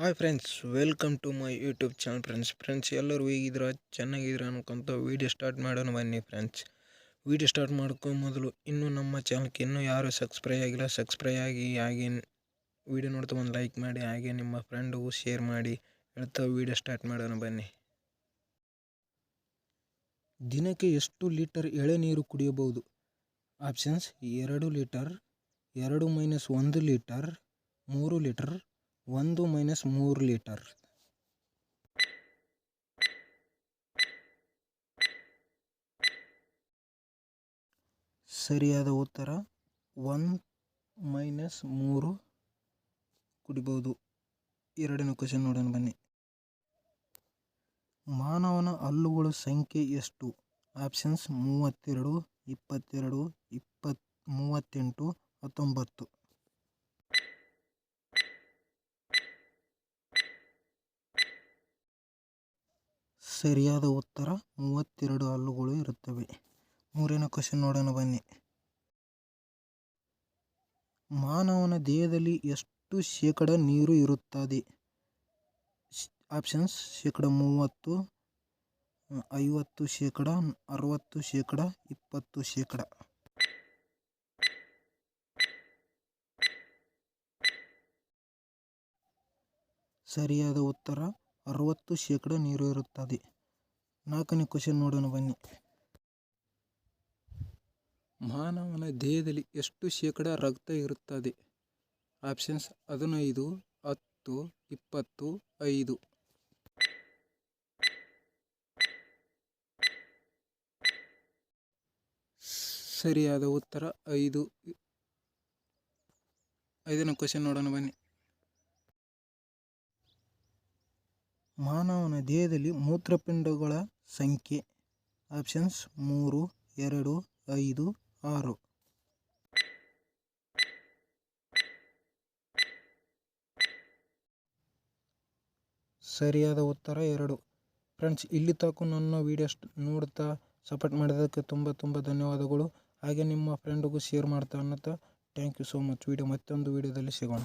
Hi friends, welcome to my YouTube channel friends. Friends, ಎಲ್ಲರೂ ಹೇಗಿದ್ರ ಚೆನ್ನಾಗಿದ್ರ ಅನ್ಕೊಂತ video start ಮಾಡೋಣ ಬನ್ನಿ ಫ್ರೆಂಡ್ಸ್. ವೀಡಿಯೋ ಸ್ಟಾರ್ಟ್ ಮಾಡ್ಕೊ ಮೊದಲು, ಇನ್ನೂ ನಮ್ಮ ಚಾನಲ್ಗೆ ಇನ್ನೂ ಯಾರು ಸಬ್ಸ್ಕ್ರೈಬ್ ಆಗಿಲ್ಲ, ಸಬ್ಸ್ಕ್ರೈಬ್ ಆಗಿ ಹಾಗೆ ವೀಡಿಯೋ ನೋಡ್ತಾ ಒಂದು ಲೈಕ್ ಮಾಡಿ, ಹಾಗೆ ನಿಮ್ಮ ಫ್ರೆಂಡಿಗೂ ಶೇರ್ ಮಾಡಿ ಹೇಳ್ತಾ ವೀಡಿಯೋ ಸ್ಟಾರ್ಟ್ ಮಾಡೋಣ ಬನ್ನಿ. ದಿನಕ್ಕೆ ಎಷ್ಟು ಲೀಟರ್ ಎಳೆ ನೀರು ಕುಡಿಯಬಹುದು? ಆಪ್ಷನ್ಸ್, ಎರಡು ಲೀಟರ್, ಎರಡು ಮೈನಸ್ ಒಂದು ಲೀಟರ್, ಮೂರು ಲೀಟರ್ ಒಂದು ಮೈನಸ್ ಮೂರು ಲೀಟರ್. ಸರಿಯಾದ ಉತ್ತರ ಒನ್ ಮೈನಸ್ ಮೂರು ಕುಡಿಬೋದು. ಎರಡನೇ ಕ್ವಶನ್ ನೋಡೋಣ ಬನ್ನಿ. ಮಾನವನ ಹಲ್ಲುಗಳ ಸಂಖ್ಯೆ ಎಷ್ಟು? ಆಪ್ಷನ್ಸ್ ಮೂವತ್ತೆರಡು, ಇಪ್ಪತ್ತೆರಡು ಇಪ್ಪತ್ ಮೂವತ್ತೆಂಟು, ಹತ್ತೊಂಬತ್ತು. ಸರಿಯಾದ ಉತ್ತರ ಮೂವತ್ತೆರಡು ಹಲ್ಲುಗಳು ಇರುತ್ತವೆ. ಮೂರನೇ ಕ್ವಶನ್ ನೋಡೋಣ ಬನ್ನಿ. ಮಾನವನ ದೇಹದಲ್ಲಿ ಎಷ್ಟು ಶೇಕಡ ನೀರು ಇರುತ್ತದೆ? ಆಪ್ಷನ್ಸ್ ಶೇಕಡ ಮೂವತ್ತು, ಐವತ್ತು ಶೇಕಡ, ಅರವತ್ತು ಶೇಕಡ, ಇಪ್ಪತ್ತು ಶೇಕಡ. ಸರಿಯಾದ ಉತ್ತರ ಅರವತ್ತು ಶೇಕಡ ನೀರು ಇರುತ್ತದೆ. ನಾಲ್ಕನೇ ಕ್ವಶನ್ ನೋಡೋಣ ಬನ್ನಿ. ಮಾನವನ ದೇಹದಲ್ಲಿ ಎಷ್ಟು ಶೇಕಡ ರಕ್ತ ಇರುತ್ತದೆ? ಆಪ್ಷನ್ಸ್ ಹದಿನೈದು, ಹತ್ತು, ಇಪ್ಪತ್ತು, ಐದು. ಸರಿಯಾದ ಉತ್ತರ ಐದು. ಐದನೇ ಕ್ವಶನ್ ನೋಡೋಣ ಬನ್ನಿ. ಮಾನವನ ದೇಹದಲ್ಲಿ ಮೂತ್ರಪಿಂಡಗಳ ಸಂಖ್ಯೆ ಆಪ್ಷನ್ಸ್ ಮೂರು, ಎರಡು, ಐದು, ಆರು. ಸರಿಯಾದ ಉತ್ತರ ಎರಡು. ಫ್ರೆಂಡ್ಸ್, ಇಲ್ಲಿ ತಾಕು ನನ್ನ ವೀಡಿಯೋ ನೋಡ್ತಾ ಸಪೋರ್ಟ್ ಮಾಡಿದ್ದಕ್ಕೆ ತುಂಬ ತುಂಬ ಧನ್ಯವಾದಗಳು. ಹಾಗೆ ನಿಮ್ಮ ಫ್ರೆಂಡ್ಗೂ ಶೇರ್ ಮಾಡ್ತಾ ಅನ್ನತ್ತಾ thank you so much video ಮತ್ತೊಂದು ವೀಡಿಯೋದಲ್ಲಿ ಸಿಗೋಣ.